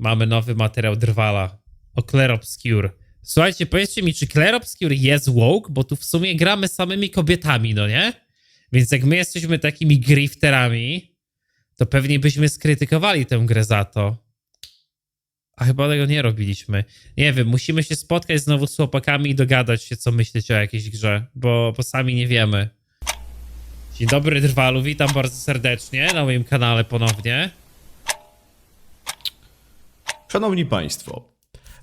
mamy nowy materiał Drwala o Claire Obscure. Słuchajcie, powiedzcie mi, czy Claire Obscure jest woke? Bo tu w sumie gramy samymi kobietami, no nie? Więc jak my jesteśmy takimi grifterami, to pewnie byśmy skrytykowali tę grę za to. A chyba tego nie robiliśmy. Nie wiem, musimy się spotkać znowu z chłopakami i dogadać się, co myślicie o jakiejś grze, bo, bo sami nie wiemy. Dzień dobry, Drwalu, witam bardzo serdecznie na moim kanale ponownie. Szanowni Państwo,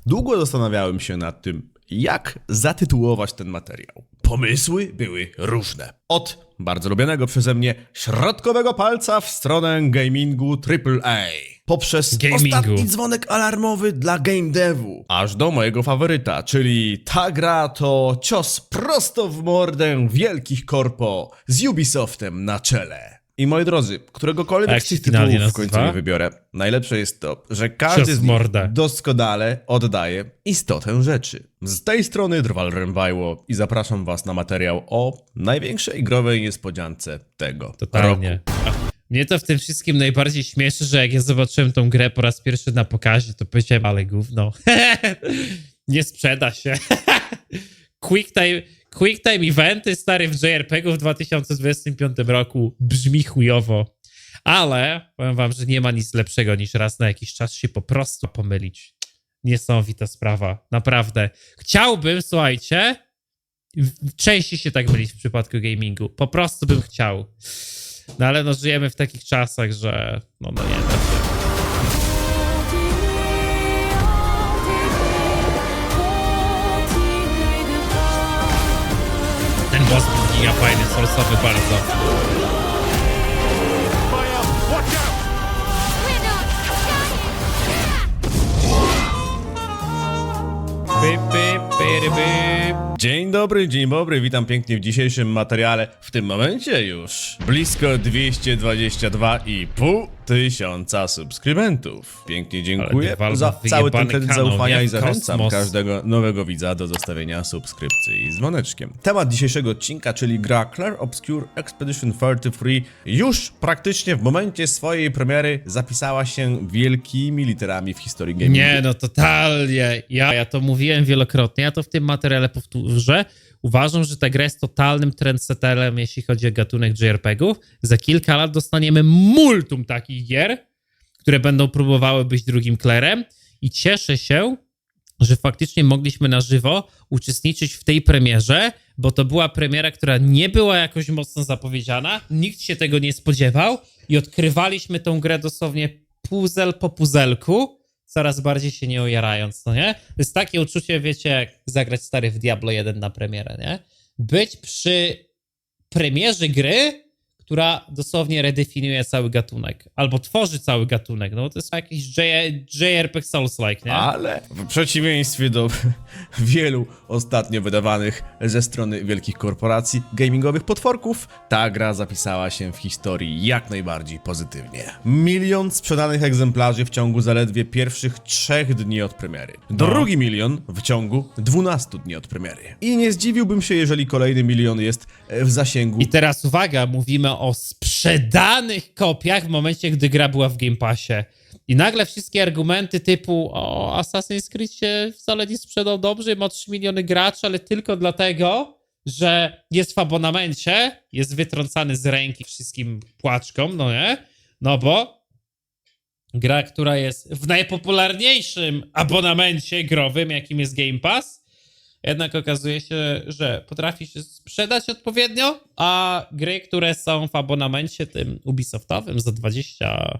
długo zastanawiałem się nad tym, jak zatytułować ten materiał. Pomysły były różne. Od bardzo lubianego przeze mnie środkowego palca w stronę gamingu AAA. Poprzez Gamingu. ostatni dzwonek alarmowy dla game devu. Aż do mojego faworyta, czyli ta gra to cios prosto w mordę wielkich korpo z Ubisoftem na czele. I moi drodzy, któregokolwiek z tych tytułów w końcu nie wybiorę, najlepsze jest to, że każdy z nich doskonale oddaje istotę rzeczy. Z tej strony Drwal Rębajło i zapraszam was na materiał o największej growej niespodziance tego Totalnie. roku. Mnie to w tym wszystkim najbardziej śmieszy, że jak ja zobaczyłem tą grę po raz pierwszy na pokazie, to powiedziałem, ale gówno. nie sprzeda się. quick, time, quick time eventy stary w JRPG w 2025 roku brzmi chujowo. Ale powiem wam, że nie ma nic lepszego niż raz na jakiś czas się po prostu pomylić. Niesamowita sprawa. Naprawdę. Chciałbym, słuchajcie, częściej się tak mylić w przypadku gamingu. Po prostu bym chciał. No ale no żyjemy w takich czasach, że no, no nie da się. Ten boss był giga fajny, sorsowy bardzo. Dzień dobry, dzień dobry, witam pięknie w dzisiejszym materiale. W tym momencie już blisko 222,5 tysiąca subskrybentów. Pięknie dziękuję za cały ten kredyt zaufania i zachęcam Kosmos. każdego nowego widza do zostawienia subskrypcji z dzwoneczkiem. Temat dzisiejszego odcinka, czyli gra Claire Obscure Expedition 33 już praktycznie w momencie swojej premiery zapisała się wielkimi literami w historii gamingu. Nie, no totalnie. Ja, ja to mówiłem wielokrotnie, ja to w tym materiale powtórzę. Uważam, że ta gra jest totalnym trendsetterem, jeśli chodzi o gatunek JRPG-ów. Za kilka lat dostaniemy multum takich gier, które będą próbowały być drugim Klerem. I cieszę się, że faktycznie mogliśmy na żywo uczestniczyć w tej premierze, bo to była premiera, która nie była jakoś mocno zapowiedziana, nikt się tego nie spodziewał i odkrywaliśmy tą grę dosłownie puzel po puzelku, coraz bardziej się nie ojarając, no nie? To jest takie uczucie, wiecie, jak zagrać stary w Diablo 1 na premierę, nie? Być przy premierze gry, która dosłownie redefiniuje cały gatunek, albo tworzy cały gatunek, no to jest jakiś JRPG Souls-like, nie? Ale w przeciwieństwie do wielu ostatnio wydawanych ze strony wielkich korporacji gamingowych potworków, ta gra zapisała się w historii jak najbardziej pozytywnie. Milion sprzedanych egzemplarzy w ciągu zaledwie pierwszych trzech dni od premiery. Drugi milion w ciągu 12 dni od premiery. I nie zdziwiłbym się, jeżeli kolejny milion jest w zasięgu I teraz uwaga, mówimy o sprzedanych kopiach w momencie, gdy gra była w Game Passie. I nagle wszystkie argumenty typu o Assassin's Creed się wcale nie sprzedał dobrze, ma 3 miliony graczy, ale tylko dlatego, że jest w abonamencie, jest wytrącany z ręki wszystkim płaczkom, no nie? No bo gra, która jest w najpopularniejszym abonamencie growym, jakim jest Game Pass, jednak okazuje się, że potrafi się sprzedać odpowiednio, a gry, które są w abonamencie tym Ubisoftowym za 20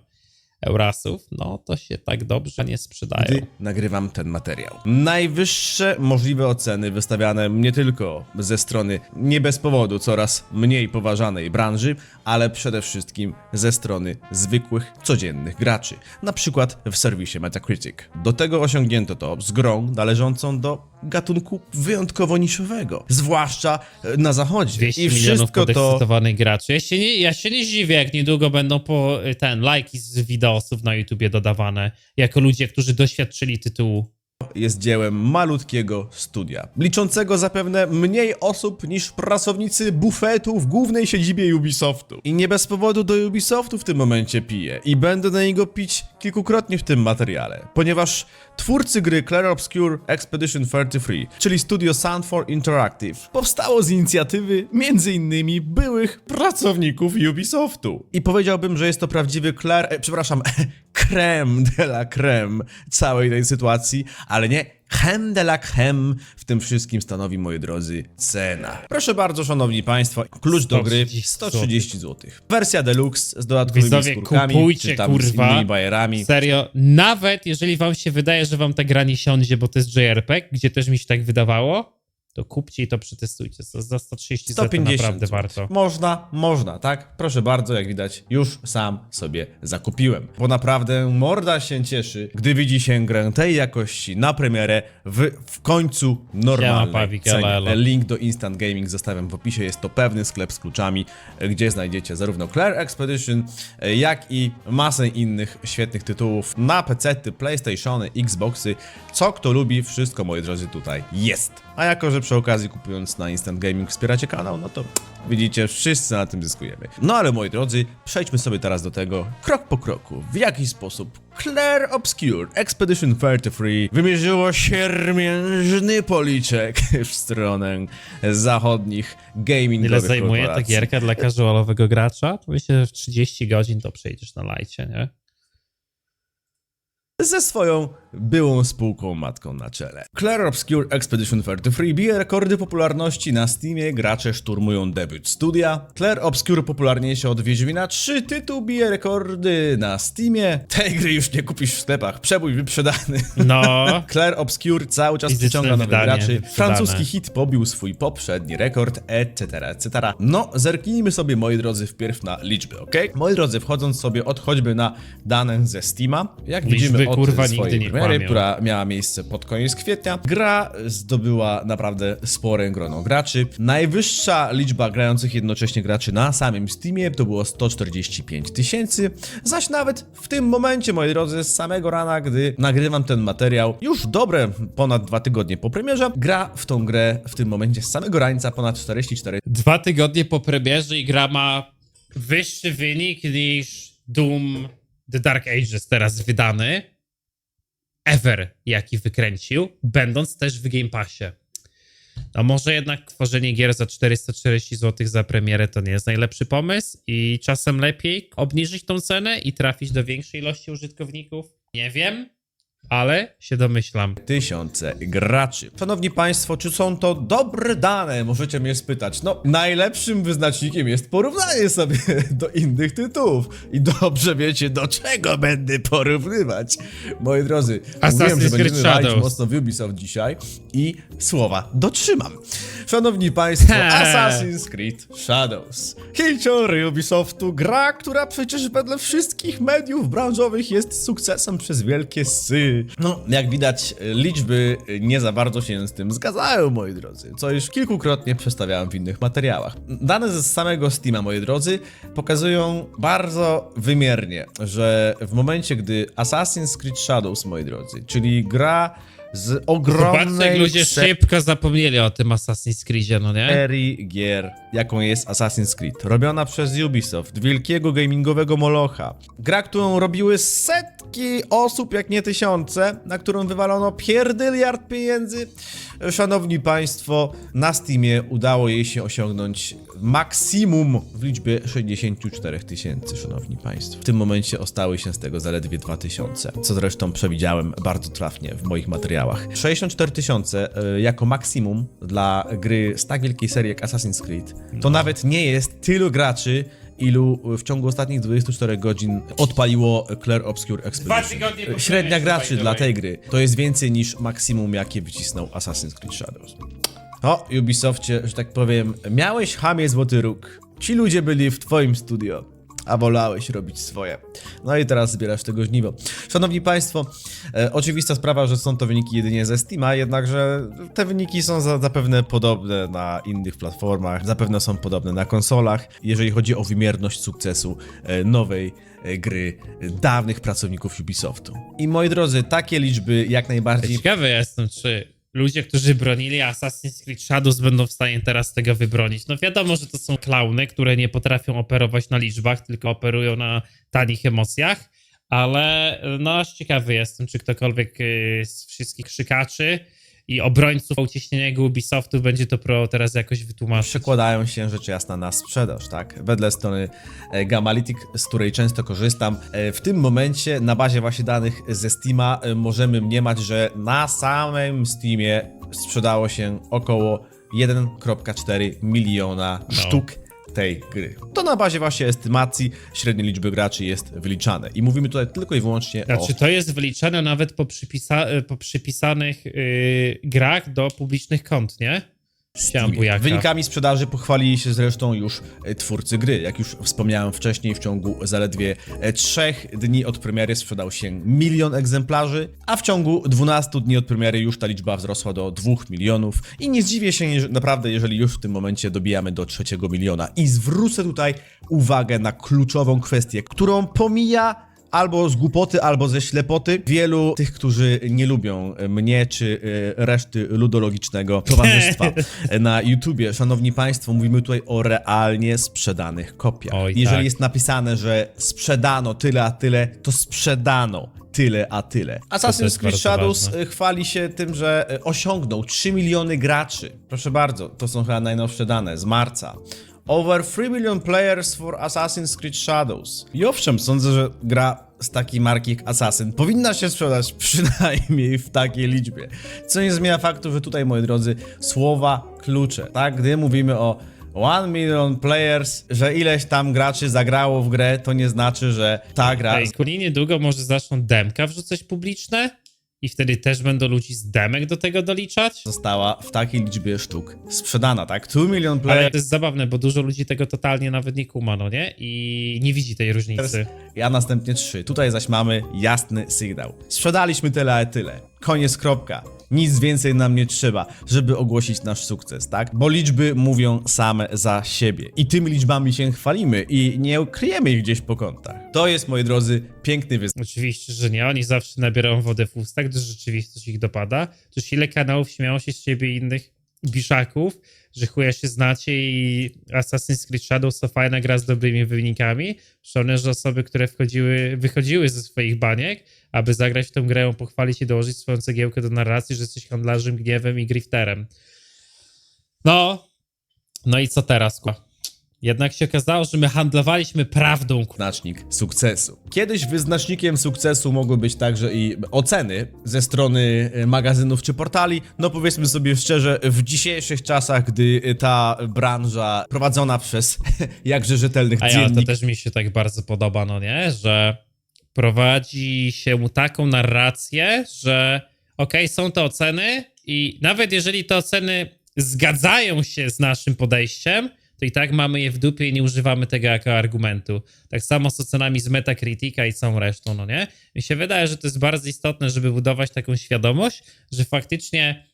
eurasów, no to się tak dobrze nie sprzedają. gdy nagrywam ten materiał. Najwyższe możliwe oceny wystawiane nie tylko ze strony nie bez powodu coraz mniej poważanej branży, ale przede wszystkim ze strony zwykłych, codziennych graczy. Na przykład w serwisie Metacritic. Do tego osiągnięto to z grą należącą do gatunku wyjątkowo niszowego, zwłaszcza e, na zachodzie. 200 I wszystko to graczy. Ja się, nie, ja się nie dziwię, jak niedługo będą po ten lajki z wideosów na YouTubie dodawane, jako ludzie, którzy doświadczyli tytułu. Jest dziełem malutkiego studia, liczącego zapewne mniej osób niż pracownicy bufetu w głównej siedzibie Ubisoftu. I nie bez powodu do Ubisoftu w tym momencie piję i będę na niego pić kilkukrotnie w tym materiale, ponieważ twórcy gry Clair Obscure Expedition 33, czyli studio Sound4 Interactive, powstało z inicjatywy innymi byłych pracowników Ubisoftu. I powiedziałbym, że jest to prawdziwy Clair, e, przepraszam, creme de la creme całej tej sytuacji, ale nie creme de la creme w tym wszystkim stanowi, moi drodzy, cena. Proszę bardzo, szanowni państwo, klucz do gry 130 130 zł. Wersja deluxe z dodatkowymi Widzowie, skórkami, kupujcie, czy tam z kurwa. innymi bajerami. Serio, nawet jeżeli wam się wydaje, że wam ta gra nie siądzie, bo to jest JRPG, gdzie też mi się tak wydawało, to kupcie i to przetestujcie. To za 130 zł 150 naprawdę warto. Można, można, tak? Proszę bardzo, jak widać, już sam sobie zakupiłem. Bo naprawdę morda się cieszy, gdy widzi się grę tej jakości na premierę w, w końcu normalnej Pawik, cenie. elo, elo. Link do Instant Gaming zostawiam w opisie. Jest to pewny sklep z kluczami, gdzie znajdziecie zarówno Claire Expedition, jak i masę innych świetnych tytułów na PC, PlayStationy, Xboxy. Co kto lubi, wszystko moi drodzy tutaj jest. A jako, że przy okazji kupując na Instant Gaming wspieracie kanał, no to widzicie, wszyscy na tym zyskujemy. No ale moi drodzy, przejdźmy sobie teraz do tego krok po kroku. W jaki sposób Claire Obscure Expedition 33 wymierzyło siermiężny policzek w stronę zachodnich gamingowych Ile zajmuje ta gierka dla casualowego gracza? To myślę, że w 30 godzin to przejdziesz na lajcie, nie? ze swoją byłą spółką matką na czele. Claire Obscure Expedition 33 bije rekordy popularności na Steamie, gracze szturmują debiut studia. Claire Obscure popularniejsza od Wiedźmina 3, tytuł bije rekordy na Steamie. Tej gry już nie kupisz w sklepach, przebój wyprzedany. No, Claire Obscure cały czas przyciąga nowych graczy. wyprzedane. Francuski hit pobił swój poprzedni rekord, etc., etc. No, zerknijmy sobie, moi drodzy, wpierw na liczby, ok? Moi drodzy, wchodząc sobie od choćby na dane ze Steama, jak Liczby, widzimy od kurwa, swojej nigdy nie premiery, która miała miejsce pod koniec kwietnia, gra zdobyła naprawdę spore grono graczy. Najwyższa liczba grających jednocześnie graczy na samym Steamie to było 145 tysięcy, zaś nawet w tym momencie, moi drodzy, z samego rana, gdy nagrywam ten materiał, już dobre ponad dwa tygodnie po premierze, gra w tą grę w tym momencie z samego rańca ponad 44 dwa tygodnie po premierze i gra ma wyższy wynik niż Doom The Dark Ages teraz wydany. Ever, jaki wykręcił, będąc też w Game Passie. No może jednak tworzenie gier za 440 zł za premierę to nie jest najlepszy pomysł i czasem lepiej obniżyć tą cenę i trafić do większej ilości użytkowników? Nie wiem, ale się domyślam. tysiące graczy. Szanowni Państwo, czy są to dobre dane? Możecie mnie spytać. No, najlepszym wyznacznikiem jest porównanie sobie do innych tytułów. I dobrze wiecie, do czego będę porównywać. Moi drodzy, Assassin's mówiłem, że będziemy walić mocno w Ubisoft dzisiaj i słowa dotrzymam. Szanowni Państwo, Assassin's Creed Shadows. Kilciory Ubisoftu, gra, która przecież wedle wszystkich mediów branżowych jest sukcesem przez wielkie sy. No, jak widać, liczby nie za bardzo się z tym zgadzają, moi drodzy, co już kilkukrotnie przedstawiałem w innych materiałach. Dane ze samego Steama, moi drodzy, pokazują bardzo wymiernie, że w momencie, gdy Assassin's Creed Shadows, moi drodzy, czyli gra z Zobaczcie, jak ogromnej ludzie szybko zapomnieli o tym Assassin's Creedzie, no nie? serii gier, jaką jest Assassin's Creed, robiona przez Ubisoft, wielkiego gamingowego molocha. Gra, którą robiły setki osób, jak nie tysiące, na którą wywalono pierdyliard pieniędzy. Szanowni Państwo, na Steamie udało jej się osiągnąć maksimum w liczbie 64 tysięcy, Szanowni Państwo. W tym momencie ostały się z tego zaledwie 2 tysiące, co zresztą przewidziałem bardzo trafnie w moich materiałach. 64 tysiące jako maksimum dla gry z tak wielkiej serii jak Assassin's Creed, to nawet nie jest tylu graczy, ilu w ciągu ostatnich 24 godzin odpaliło Claire Obscure Expedition. Średnia graczy dla tej gry to jest więcej niż maksimum, jakie wycisnął Assassin's Creed Shadows. O, Ubisoftie, że tak powiem, miałeś chamie złoty róg. Ci ludzie byli w twoim studio. A wolałeś robić swoje. No i teraz zbierasz tego żniwo. Szanowni Państwo, e, oczywista sprawa, że są to wyniki jedynie ze Steama, jednakże te wyniki są za, zapewne podobne na innych platformach, zapewne są podobne na konsolach, jeżeli chodzi o wymierność sukcesu e, nowej e, gry e, dawnych pracowników Ubisoftu. I moi drodzy, takie liczby jak najbardziej Ciekawy jestem, czy ludzie, którzy bronili Assassin's Creed Shadows będą w stanie teraz tego wybronić. No wiadomo, że to są klauny, które nie potrafią operować na liczbach, tylko operują na tanich emocjach, ale no aż ciekawy jestem, czy ktokolwiek y, z wszystkich krzykaczy i obrońców uciśnienia Ubisoftu będzie to pro teraz jakoś wytłumaczyć. przekładają się rzecz jasna na sprzedaż, tak? Wedle strony e, Gamalytic, z której często korzystam, e, w tym momencie na bazie właśnie danych ze Steama e, możemy mniemać, że na samym Steamie sprzedało się około 1,4 miliona No. sztuk tej gry. To na bazie właśnie estymacji średniej liczby graczy jest wyliczane. I mówimy tutaj tylko i wyłącznie Znaczy, o... to jest wyliczane nawet po, przypisa- po przypisanych yy, grach do publicznych kont, nie? Bujaka. Wynikami sprzedaży pochwalili się zresztą już e, twórcy gry. Jak już wspomniałem wcześniej, w ciągu zaledwie e, trzech dni od premiery sprzedał się milion egzemplarzy, a w ciągu 12 dni od premiery już ta liczba wzrosła do 2 milionów. I nie zdziwię się naprawdę, jeżeli już w tym momencie dobijamy do trzeciego miliona. I zwrócę tutaj uwagę na kluczową kwestię, którą pomija albo z głupoty, albo ze ślepoty wielu tych, którzy nie lubią mnie czy e, reszty ludologicznego towarzystwa na YouTubie. Szanowni Państwo, mówimy tutaj o realnie sprzedanych kopiach. Oj, Jeżeli tak. jest napisane, że sprzedano tyle a tyle, to sprzedano tyle a tyle. Assassin's Creed Shadows e, chwali się tym, że e, osiągnął 3 miliony graczy. Proszę bardzo, to są chyba najnowsze dane z marca. Over 3 million players for Assassin's Creed Shadows. I owszem, sądzę, że gra z takiej marki jak Assassin powinna się sprzedać przynajmniej w takiej liczbie. Co nie zmienia faktu, że tutaj, moi drodzy, słowa klucze. Tak, gdy mówimy o 1 million players, że ileś tam graczy zagrało w grę, to nie znaczy, że ta gra Ej, niedługo może zaczną demka wrzucać publiczne i wtedy też będą ludzi z demek do tego doliczać. została w takiej liczbie sztuk sprzedana, tak? 2 million players. Ale to jest zabawne, bo dużo ludzi tego totalnie nawet nie kuma, no nie? I nie widzi tej różnicy. Ja następnie trzy. Tutaj zaś mamy jasny sygnał. Sprzedaliśmy tyle, a tyle. Koniec, kropka. Nic więcej nam nie trzeba, żeby ogłosić nasz sukces, tak? Bo liczby mówią same za siebie. I tymi liczbami się chwalimy i nie ukryjemy ich gdzieś po kątach. To jest, moi drodzy, piękny wyznacznik. Oczywiście, że nie. Oni zawsze nabierają wodę w ustach, gdyż rzeczywistość ich dopada. Przecież ile kanałów śmiało się z ciebie i innych biszaków, że chuja się znacie i Assassin's Creed Shadows to fajna gra z dobrymi wynikami. Szczególnie, że osoby, które wchodziły, wychodziły ze swoich baniek, aby zagrać w tę grę, pochwalić i dołożyć swoją cegiełkę do narracji, że jesteś handlarzem, gniewem i grifterem. No, no i co teraz? ku? Jednak się okazało, że my handlowaliśmy prawdą. ku- wyznacznik sukcesu. Kiedyś wyznacznikiem sukcesu mogły być także i oceny ze strony e, magazynów czy portali. No powiedzmy sobie szczerze, w dzisiejszych czasach, gdy e, ta branża prowadzona przez jakże rzetelnych A ja, to też mi się tak bardzo podoba, no nie? Że prowadzi się taką narrację, że okej, są te oceny i nawet jeżeli te oceny zgadzają się z naszym podejściem, to i tak mamy je w dupie i nie używamy tego jako argumentu. Tak samo z ocenami z Metacritica i całą resztą, no nie? Mi się wydaje, że to jest bardzo istotne, żeby budować taką świadomość, że faktycznie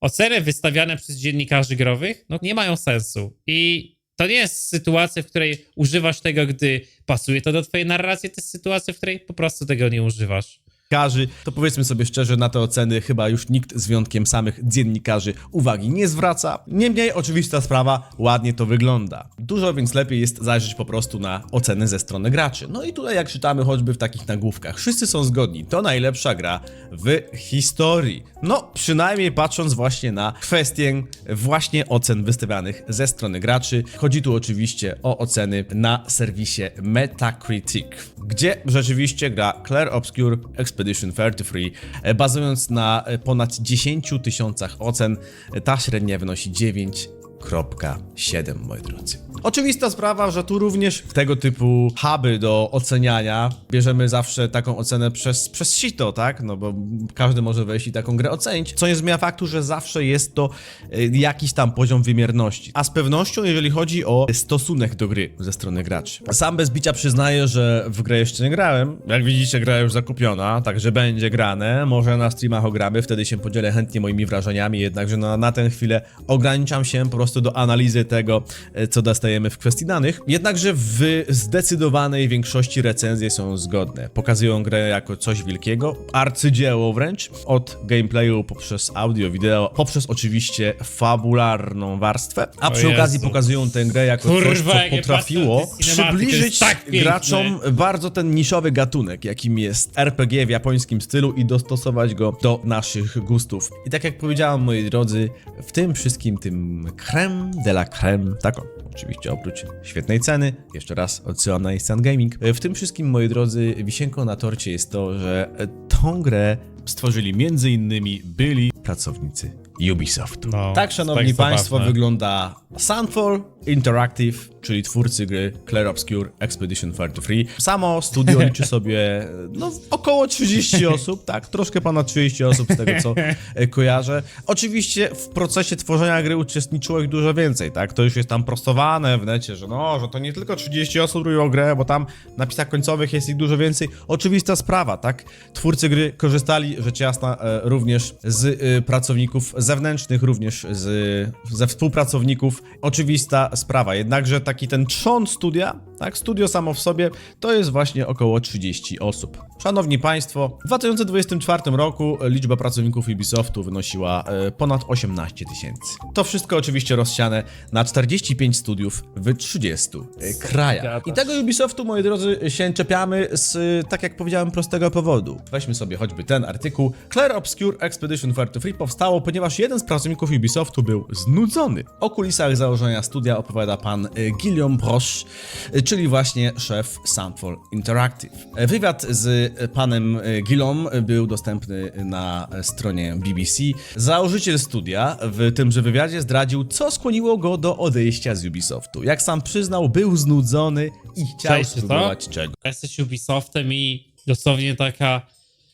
oceny wystawiane przez dziennikarzy growych no, nie mają sensu. I to nie jest sytuacja, w której używasz tego, gdy pasuje to do twojej narracji, to jest sytuacja, w której po prostu tego nie używasz. Dziennikarzy, to powiedzmy sobie szczerze, na te oceny chyba już nikt z wyjątkiem samych dziennikarzy uwagi nie zwraca. Niemniej oczywista sprawa, ładnie to wygląda. Dużo więc lepiej jest zajrzeć po prostu na oceny ze strony graczy. No i tutaj jak czytamy choćby w takich nagłówkach, wszyscy są zgodni, to najlepsza gra w historii. No, przynajmniej patrząc właśnie na kwestię właśnie ocen wystawianych ze strony graczy. Chodzi tu oczywiście o oceny na serwisie Metacritic, gdzie rzeczywiście gra Claire Obscure Expedition 33, e, bazując na e, ponad 10 tysiącach ocen, e, ta średnia wynosi 9 8,7, moi drodzy. Oczywista sprawa, że tu również tego typu huby do oceniania bierzemy zawsze taką ocenę przez, przez sito, tak? No bo każdy może wejść i taką grę ocenić, co nie zmienia faktu, że zawsze jest to y, jakiś tam poziom wymierności. A z pewnością, jeżeli chodzi o stosunek do gry ze strony graczy. Sam bez bicia przyznaję, że w grę jeszcze nie grałem. Jak widzicie, gra już zakupiona, także będzie grane. Może na streamach ogramy, wtedy się podzielę chętnie moimi wrażeniami, jednakże na, na tę chwilę ograniczam się po prostu do analizy tego, e, co dostajemy w kwestii danych. Jednakże w zdecydowanej większości recenzje są zgodne. Pokazują grę jako coś wielkiego, arcydzieło wręcz, od gameplayu poprzez audio, wideo, poprzez oczywiście fabularną warstwę, a przy okazji pokazują tę grę jako Kurwa, coś, co potrafiło przybliżyć tak graczom bardzo ten niszowy gatunek, jakim jest RPG w japońskim stylu i dostosować go do naszych gustów. I tak jak powiedziałem, moi drodzy, w tym wszystkim tym creme de la creme, taką oczywiście oprócz świetnej ceny, jeszcze raz odsyłam na Instant Gaming, w tym wszystkim, moi drodzy, wisienką na torcie jest to, że tą grę stworzyli między innymi byli pracownicy Ubisoftu. No, tak, szanowni tak państwo, zabawne. wygląda Sunfall Interactive, czyli twórcy gry Clair Obscure Expedition 33. Samo studio liczy sobie no, około 30 osób, tak, troszkę ponad 30 osób z tego co e, kojarzę. Oczywiście w procesie tworzenia gry uczestniczyło ich dużo więcej, tak, to już jest tam prostowane w necie, że no, że to nie tylko 30 osób robiło grę, bo tam na napisach końcowych jest ich dużo więcej. Oczywista sprawa, tak, twórcy gry korzystali, rzecz jasna, e, również z e, pracowników zewnętrznych, również z, ze współpracowników. Oczywista sprawa, jednakże taki ten trzon studia, tak, studio samo w sobie, to jest właśnie około 30 osób. Szanowni Państwo, w 2024 roku liczba pracowników Ubisoftu wynosiła e, ponad 18 tysięcy. To wszystko oczywiście rozsiane na 45 studiów w 30 e, krajach. I tego Ubisoftu, moi drodzy, się czepiamy z, tak jak powiedziałem, prostego powodu. Weźmy sobie choćby ten artykuł. Clair Obscure Expedition 33 powstało, ponieważ jeden z pracowników Ubisoftu był znudzony. O kulisach założenia studia opowiada pan e, Guillaume Broche, e, czyli właśnie szef Sunfall Interactive. E, Wywiad z e, panem e, Guillaume był dostępny na stronie BBC. Założyciel studia w tymże wywiadzie zdradził, co skłoniło go do odejścia z Ubisoftu. Jak sam przyznał, był znudzony i chciał Cześć, to? spróbować czego. Jesteś Ubisoftem i dosłownie taka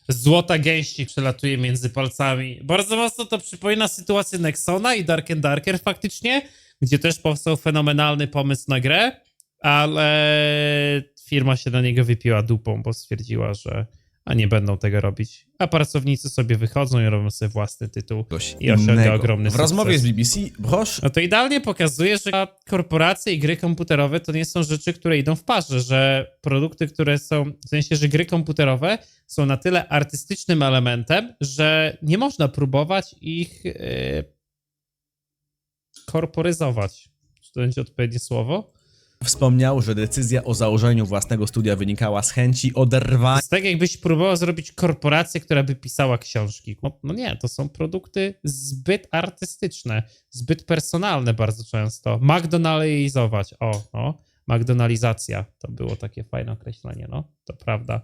złota gęści przelatuje między palcami. Bardzo mocno to przypomina sytuację Nexona i Dark and Darker faktycznie, gdzie też powstał fenomenalny pomysł na grę, ale firma się na niego wypiła dupą, bo stwierdziła, że a nie będą tego robić. A pracownicy sobie wychodzą i robią sobie własny tytuł Coś i osiąga innego. ogromny W sukces. rozmowie z BBC Brosz No to idealnie pokazuje, że korporacje i gry komputerowe to nie są rzeczy, które idą w parze, że produkty, które są, w sensie, że gry komputerowe są na tyle artystycznym elementem, że nie można próbować ich yy, korporyzować. Czy to będzie odpowiednie słowo? wspomniał, że decyzja o założeniu własnego studia wynikała z chęci oderwania To jest tak, jakbyś próbował zrobić korporację, która by pisała książki. No, no nie, to są produkty zbyt artystyczne, zbyt personalne bardzo często. McDonaldizować. O, no. McDonalizacja to było takie fajne określenie, no. To prawda.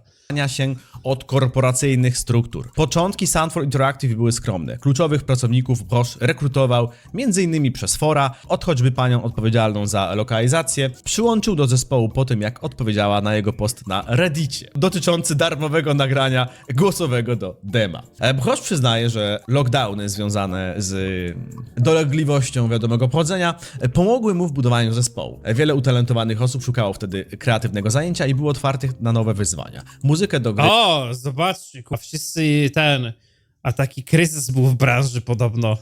się od korporacyjnych struktur. Początki Sunfall Interactive były skromne. Kluczowych pracowników Bosch rekrutował m.in. przez fora, od choćby panią odpowiedzialną za lokalizację, przyłączył do zespołu po tym, jak odpowiedziała na jego post na Reddicie, dotyczący darmowego nagrania głosowego do dema. E, Bosch przyznaje, że lockdowny związane z dolegliwością wiadomego pochodzenia pomogły mu w budowaniu zespołu. E, Wiele utalentowanych osób szukało wtedy kreatywnego zajęcia i było otwartych na nowe wyzwania. Muzykę do gry O, zobaczcie, kurwa, wszyscy ten... A taki kryzys był w branży podobno.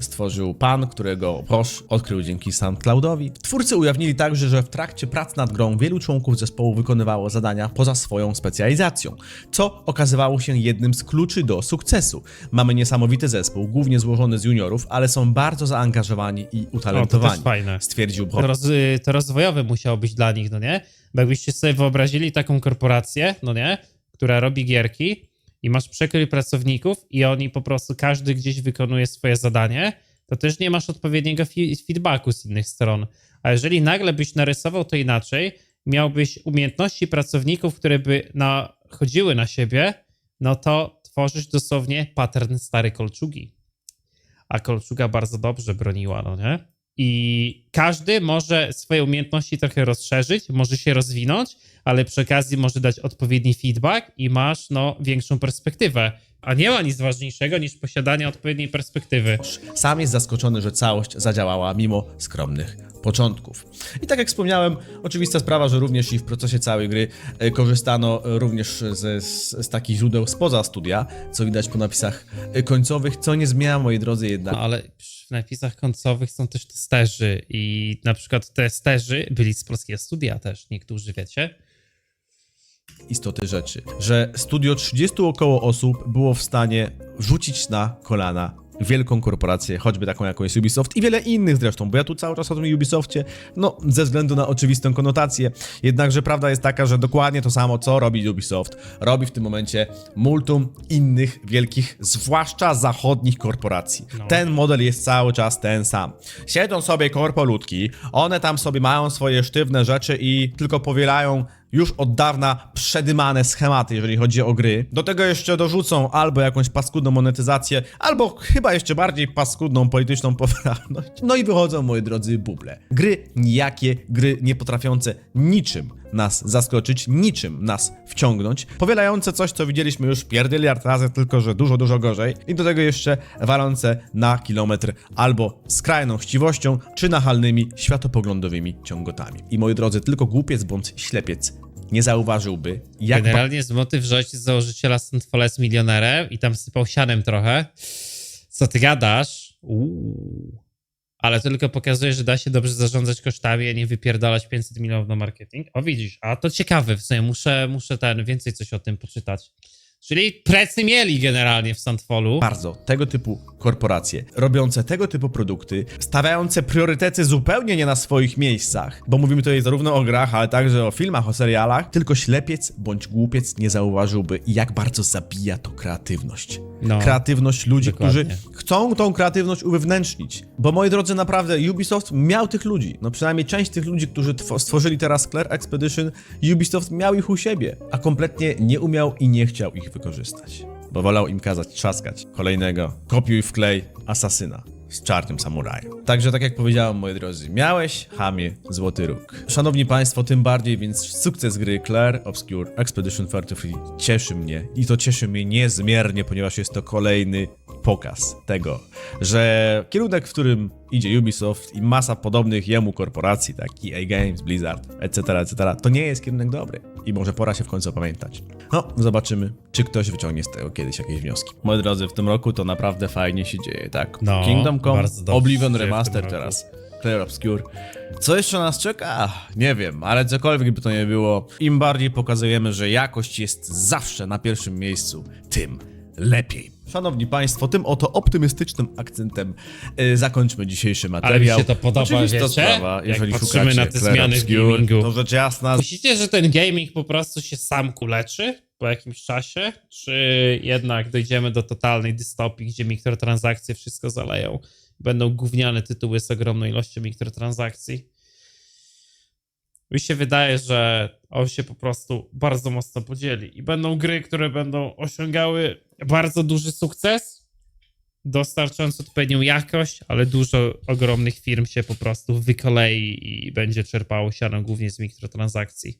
stworzył pan, którego Bosch odkrył dzięki SoundCloudowi. Twórcy ujawnili także, że w trakcie prac nad grą wielu członków zespołu wykonywało zadania poza swoją specjalizacją, co okazywało się jednym z kluczy do sukcesu. Mamy niesamowity zespół, głównie złożony z juniorów, ale są bardzo zaangażowani i O, to utalentowani. też fajne. Stwierdził To, Bosch. roz, to rozwojowe musiało być dla nich, no nie? Bo jakbyście sobie wyobrazili taką korporację, no nie? Która robi gierki i masz przekrój pracowników i oni po prostu, każdy gdzieś wykonuje swoje zadanie, to też nie masz odpowiedniego feedbacku z innych stron. A jeżeli nagle byś narysował to inaczej, miałbyś umiejętności pracowników, które by nachodziły na siebie, no to tworzysz dosłownie pattern starej kolczugi. A kolczuga bardzo dobrze broniła, no nie? I każdy może swoje umiejętności trochę rozszerzyć, może się rozwinąć, ale przy okazji może dać odpowiedni feedback i masz no, większą perspektywę. A nie ma nic ważniejszego niż posiadanie odpowiedniej perspektywy. Sam jest zaskoczony, że całość zadziałała mimo skromnych początków. I tak jak wspomniałem, oczywista sprawa, że również i w procesie całej gry e, korzystano e, również ze, z, z takich źródeł spoza studia, co widać po napisach e, końcowych, co nie zmienia, moi drodzy, jednak No ale w napisach końcowych są też testerzy i na przykład testerzy byli z polskiego studia też, niektórzy wiecie. Istoty rzeczy, że studio 30 około osób było w stanie rzucić na kolana wielką korporację, choćby taką jaką jest Ubisoft i wiele innych zresztą, bo ja tu cały czas o tym Ubisoftie, no ze względu na oczywistą konotację, jednakże prawda jest taka, że dokładnie to samo, co robi Ubisoft, robi w tym momencie multum innych wielkich, zwłaszcza zachodnich korporacji. No. Ten model jest cały czas ten sam. Siedzą sobie korpoludki, one tam sobie mają swoje sztywne rzeczy i tylko powielają już od dawna przedymane schematy, jeżeli chodzi o gry. Do tego jeszcze dorzucą albo jakąś paskudną monetyzację, albo chyba jeszcze bardziej paskudną polityczną poprawność. No i wychodzą, moi drodzy, buble. Gry nijakie, gry nie potrafiące niczym nas zaskoczyć, niczym nas wciągnąć, powielające coś, co widzieliśmy już pierdyliard razy, tylko że dużo, dużo gorzej i do tego jeszcze walące na kilometr albo skrajną chciwością, czy nachalnymi, światopoglądowymi ciągotami. I moi drodzy, tylko głupiec bądź ślepiec nie zauważyłby, jak Generalnie z motyw, że ojciec założyciela Sandfall jest milionerem i tam sypał sianem trochę. Co ty gadasz? Uuu. Ale to tylko pokazuje, że da się dobrze zarządzać kosztami, a nie wypierdalać 500 milionów na marketing. O widzisz, a to ciekawe, w sumie muszę, muszę ten, więcej coś o tym poczytać. Czyli precy mieli generalnie w Sandfallu. bardzo tego typu korporacje, robiące tego typu produkty, stawiające priorytety zupełnie nie na swoich miejscach, bo mówimy tutaj zarówno o grach, ale także o filmach, o serialach, tylko ślepiec bądź głupiec nie zauważyłby, jak bardzo zabija to kreatywność. No, kreatywność ludzi, dokładnie. którzy chcą tą kreatywność uwewnętrznić. Bo moi drodzy, naprawdę Ubisoft miał tych ludzi, no przynajmniej część tych ludzi, którzy tw- stworzyli teraz Claire Expedition, Ubisoft miał ich u siebie, a kompletnie nie umiał i nie chciał ich wykorzystać. Bo wolał im kazać trzaskać kolejnego kopiuj w klej asasyna z czarnym samurajem. Także tak jak powiedziałem, moi drodzy, miałeś, hamie, złoty róg. Szanowni Państwo, tym bardziej więc sukces gry Claire Obscure Expedition 33 cieszy mnie i to cieszy mnie niezmiernie, ponieważ jest to kolejny pokaz tego, że kierunek, w którym idzie Ubisoft i masa podobnych jemu korporacji, tak EA Games, Blizzard, etc., etc., to nie jest kierunek dobry i może pora się w końcu opamiętać. No, zobaczymy, czy ktoś wyciągnie z tego kiedyś jakieś wnioski. Moi drodzy, w tym roku to naprawdę fajnie się dzieje, tak? No, Kingdom Come, bardzo dobrze Oblivion Remaster teraz. Claire Obscure. Co jeszcze nas czeka? Nie wiem, ale cokolwiek by to nie było, im bardziej pokazujemy, że jakość jest zawsze na pierwszym miejscu, tym lepiej. Szanowni Państwo, tym oto optymistycznym akcentem y, zakończmy dzisiejszy Ale mi materiał. się to podoba, Oczywista wiecie? sprawa, Jak jeżeli patrzymy szukacie na te zmiany w Obscure, gamingu. To rzecz jasna, Myślicie, że ten gaming po prostu się sam kuleczy po jakimś czasie? Czy jednak dojdziemy do totalnej dystopii, gdzie mikrotransakcje wszystko zaleją? Będą gówniane tytuły z ogromną ilością mikrotransakcji? Mi się wydaje, że on się po prostu bardzo mocno podzieli i będą gry, które będą osiągały bardzo duży sukces, dostarczając odpowiednią jakość, ale dużo ogromnych firm się po prostu wykolei i będzie czerpało siano głównie z mikrotransakcji.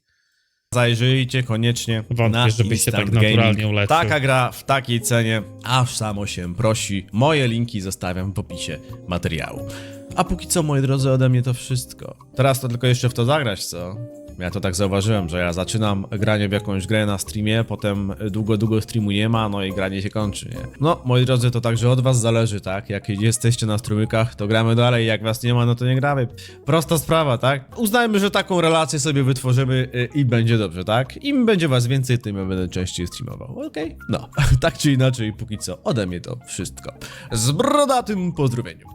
zajrzyjcie koniecznie Wątpię, na żeby się tak naturalnie Gaming. uleczył. Taka gra w takiej cenie, aż samo się prosi. Moje linki zostawiam w opisie materiału. A póki co, moi drodzy, ode mnie to wszystko. Teraz to tylko jeszcze w to zagrać, co? Ja to tak zauważyłem, że ja zaczynam granie w jakąś grę na streamie, potem długo, długo streamu nie ma, no i granie się kończy, nie? No, moi drodzy, to także od was zależy, tak? Jak jesteście na strumykach, to gramy dalej, jak was nie ma, no to nie gramy. Prosta sprawa, tak? Uznajmy, że taką relację sobie wytworzymy y, i będzie dobrze, tak? Im będzie was więcej, tym ja będę częściej streamował, okej? No, tak czy inaczej, póki co, ode mnie to wszystko. Z brodatym pozdrowieniem.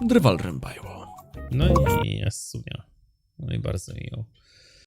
Drwal Rębajło. No i jest sumia. No i bardzo miło.